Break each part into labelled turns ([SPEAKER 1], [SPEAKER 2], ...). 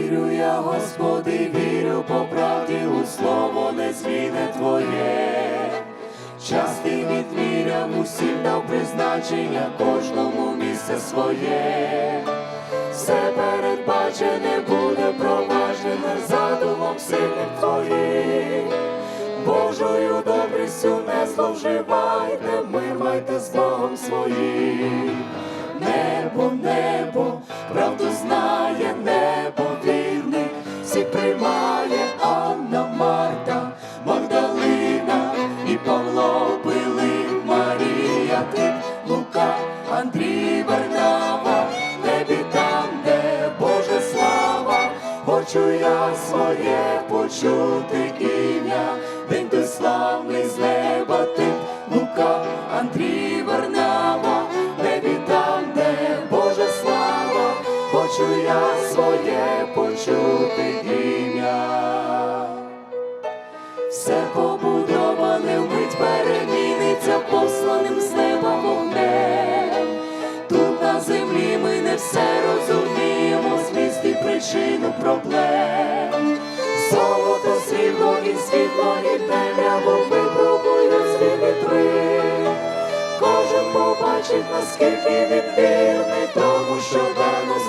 [SPEAKER 1] вірю я, Господи, вірю по правді у слово незміне Твоє, час ти відміряв усім дав призначення, кожному місце своє, все передбачене буде проважене задумом сильним Твоїм. Божою добрістю не зловживайте, мир майте з Богом своїм. Всі приймає Анна Марта, Магдалина і Павло Пилип, Марія, ти, Лука, Андрій Бернава, небі там, де Божа слава, хочу я своє почути ім'я, причину проблем. Золото, срібло і світло, і темряву випробують свій вітри. Кожен побачить, наскільки він вірний, тому що дано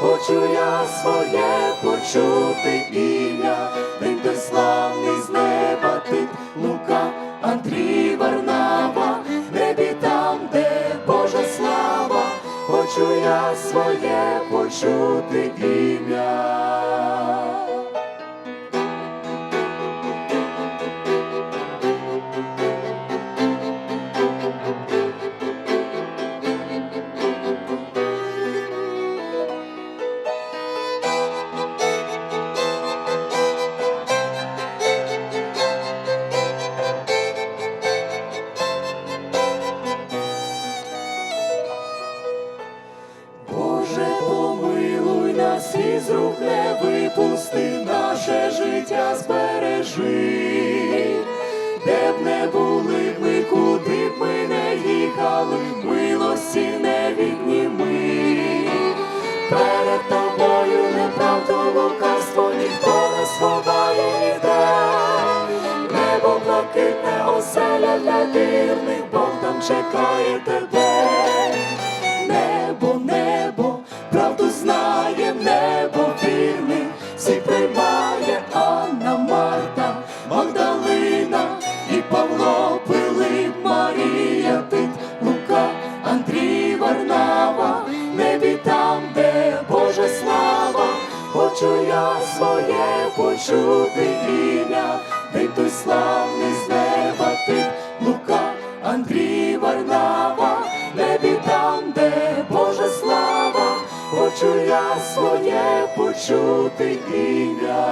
[SPEAKER 1] хочу я своє почути ім'я, день той славний з неба Тит, Лука, Андрій Варнава, небі там, де Божа слава, хочу я своє почути з рук не випусти, наше життя збережи, де б не були ми, куди б ми не їхали, милості не відніми. Перед тобою неправду лукавство ніхто не сховає ніде. Небо блакитне оселя для вірних, Бог там чекає тебе. Вірне, приймає Анна Марта, Магдалина. І Павло Пилип, Марія, Тит, Лука, Андрій Варнава, небі там, де Божа слава, хочу я своє почути ім'я, ти той славний почути ім'я.